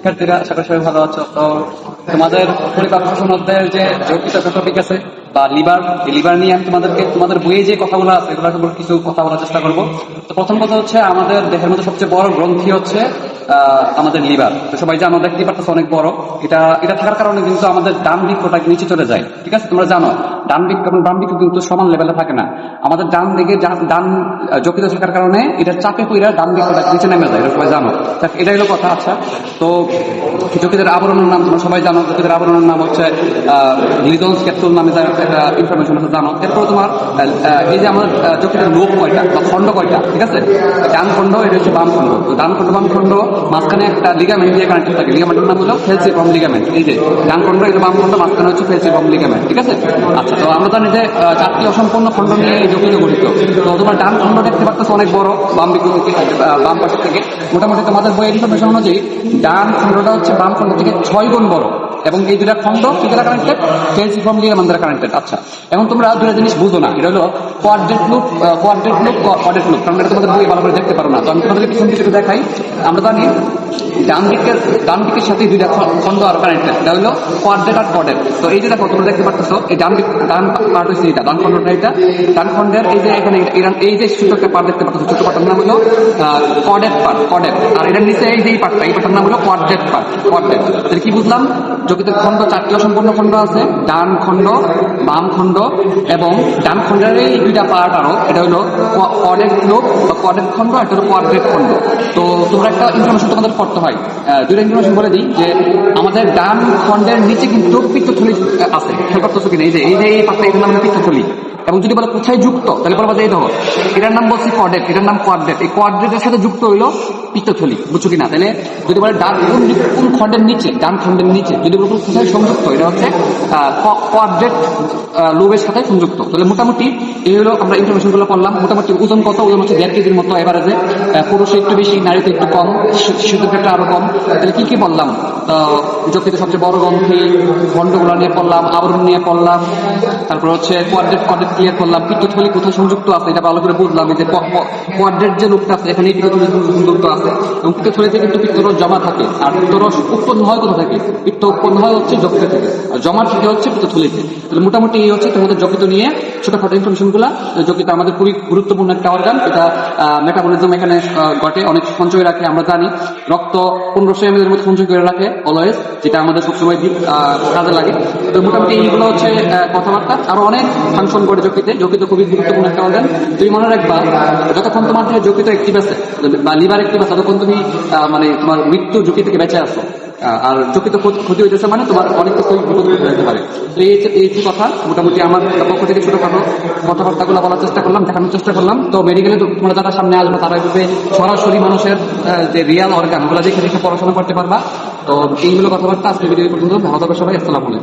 শিক্ষার্থীরা, আশা সবাই ভালো আছো। তো তোমাদের পরিবার অধ্যায়ের যে যৌক্তিক টপিক আছে, বা লিভার লিভার নিয়ে আমি তোমাদেরকে, তোমাদের বইয়ে যে কথাগুলো আছে এগুলো সম্পর্কে কিছু কথা বলার চেষ্টা করব। তো প্রথম কথা হচ্ছে, আমাদের দেহের মধ্যে সবচেয়ে বড় গ্রন্থি হচ্ছে আমাদের লিভার তো সবাই জানো দেখতে পারতেছে অনেক বড়, এটা এটা থাকার কারণে কিন্তু আমাদের ডান বৃক্ষটা নিচে চলে যায়, ঠিক আছে? তোমরা জানো। ডান বৃক্ষ এবং বাম বৃক্ষ কিন্তু সমান লেভেলে থাকে না। আমাদের ডান দিকে ডান যকৃত থাকার কারণে এটা চাপে পইরা ডান বৃক্ষটা নিচে নেমে যায় এটা সবাই জানো। এটাই হলো কথা আচ্ছা। তো যকৃতের আবরণের নাম তোমরা সবাই জানো। যকৃতের আবরণের নাম হচ্ছে লিদলস ক্যাপসুল নামে যা একটা ইনফরমেশন আছে জানো। এরপর তোমার এই যে আমার আহ, যকৃতের লোক কয়টা বা খণ্ড কয়টা ঠিক আছে? ডান খণ্ড এটা হচ্ছে বাম খণ্ড। তো ডান খণ্ড বাম খণ্ড মাঝখানে একটা লিগামেন্ট দিয়ে কানেক্টেড থাকে। লিগামেন্টের নাম হলো ফেলসিফর্ম লিগামেন্ট এই যে ডান খণ্ড এটা বাম খণ্ড মাঝখানে হচ্ছে ফেলসিফর্ম লিগামেন্ট ঠিক আছে? আচ্ছা তো আমরা জানি যে চারটি অসম্পূর্ণ খণ্ড নিয়ে এই যকৃত গঠিত। তো তোমার ডান খণ্ড দেখতে পাচ্ছ অনেক বড়, বাম দিক থেকে, বাম পাশ থেকে। মোটামুটি তোমাদের বইয়ের ইনফরমেশন অনুযায়ী ডান খণ্ডটা হচ্ছে বাম খণ্ড থেকে ছয় গুণ বড়। এবং এই দুটা খণ্ড কি দ্বারা কানেক্টেড ফেলসিফর্ম লিগামেন্ট দ্বারা কানেক্টেড আচ্ছা এখন তোমরা দুটা জিনিস বুঝো না। এটা হলো quadrate lobe quadrate lobe quadrate lobe কারণ এটা তোমাদের বই ভালো করে দেখতে পারো না। তো আমি তোমাদের কিছু কিছু দেখাই। আমরা জানি ডান দিকের ডান দিকের সাথে দুইটা খণ্ড আর কানেক্টেড এটা হলো কোয়াড্রেট আর কোয়াড্রেট তো এই যে দেখো তোমরা দেখতে পাচ্ছ এই ডান দিক এই এই এই এই কি বুঝলাম? যকৃতের খণ্ড চারটি অসম্পূর্ণ খণ্ড আছে, ডান খণ্ড, বাম খণ্ড এবং ডান খণ্ডের এই দুইটা পার্ট আরও, এটা হলো কোয়াড্রেট লোক বা কোয়াড্রেট খণ্ড এটা হলো কোয়াড্রেট খণ্ড। তো তোমরা একটা ইনফরমেশন তোমাদের করতে হয়। দুইটা ইনফরমেশন বলে দিই যে আমাদের ডান খণ্ডের নিচে কিন্তু পিত্তথলি আছে খেয়াল করতেছো কিনা এই যে এই যে এই পাশে এটার নাম হলো পিত্তথলি এবং যদি বলে কোথায় যুক্ত, তাহলে বলব যে এই দেখো, এটার নাম বলছি কোয়াড্রেট এটার নাম কোয়াড্রেট এই কোয়াড্রেটের সাথে যুক্ত হইল পিত্তথলি, বুঝছ কিনা? তাহলে যদি বলে ডান কোন কোন খণ্ডের নিচে, ডান খণ্ডের নিচে, যদি বলে কোথায় সংযুক্ত, এটা হচ্ছে কোয়াড্রেট লোবের সাথে সংযুক্ত। তাহলে মোটামুটি এই হলো আমরা ইনফরমেশনগুলো করলাম মোটামুটি ওজন কত? ওজন হচ্ছে দেড় কেজির মতো এভারেজে পুরুষে একটু বেশি, নারীতে একটু কম শিশুদের ক্ষেত্রে আরও কম। তাহলে কি কি বললাম? যকৃত সবচেয়ে বড় গ্রন্থি খণ্ডগুলো নিয়ে পড়লাম, আবরণ নিয়ে পড়লাম, তারপর হচ্ছে কোয়াড্রেট কোয়াড্রেট ক্লিয়ার করলাম পিত্তথলি কোথায় সংযুক্ত আছে, এটা ভালো করে বুঝলাম যে কোয়াড্রেট যে লোকটা আছে, এখানে পিত্তথলি সংযুক্ত আছে। এবং পিত্তথলিতে কিন্তু পিত্তরস জমা থাকে, আর পিত্তরস উৎপন্ন হয় কোথা থেকে? পিত্ত উৎপন্ন হয় হচ্ছে যকৃত থেকে, আর জমা থেকে হচ্ছে পিত্তথলিতে তাহলে মোটামুটি এই হচ্ছে তোমাদের যকৃত নিয়ে ছোটখাটো ইনফরমেশনগুলা যকৃত আমাদের খুবই গুরুত্বপূর্ণ একটা অর্গান এটা মেটাবলিজম এখানে ঘটে, অনেক সঞ্চয় রাখে, আমরা জানি। রক্ত পনেরোশো এম এর মধ্যে সঞ্চয় করে রাখে অলওয়েজ যেটা আমাদের সবসময় কাজে লাগে। তো মোটামুটি এইগুলো হচ্ছে কথাবার্তা। আরও অনেক ফাংশন করে যকৃতে যকৃত খুবই গুরুত্বপূর্ণ একটা অর্গান তুমি মনে রাখবা, যতক্ষণ তোমার দেহে যকৃত একটিভ আছে, বা লিভার একটিভ আছে, ততক্ষণ তুমি মানে তোমার মৃত্যু ঝুঁকি থেকে বেঁচে আসো আর যকৃত ক্ষতি- হইতেছে মানে তোমার অনেক কিছু বিপদ হতে পারে। তো এই এই কথা। মোটামুটি আমার পক্ষ থেকে ছোটখাটো কথাবার্তাগুলো বলার চেষ্টা করলাম, দেখানোর চেষ্টা করলাম। তো মেডিকেলে তোমরা যারা সামনে আসবে, তারা এভাবে সরাসরি মানুষের যে রিয়াল অর্গান ওগুলো দেখে দেখে পড়াশোনা করতে পারবা। তো এইগুলো কথাবার্তা আজকে ভিডিও পর্যন্ত। ভালো থাকবে সবাই, আসসালামু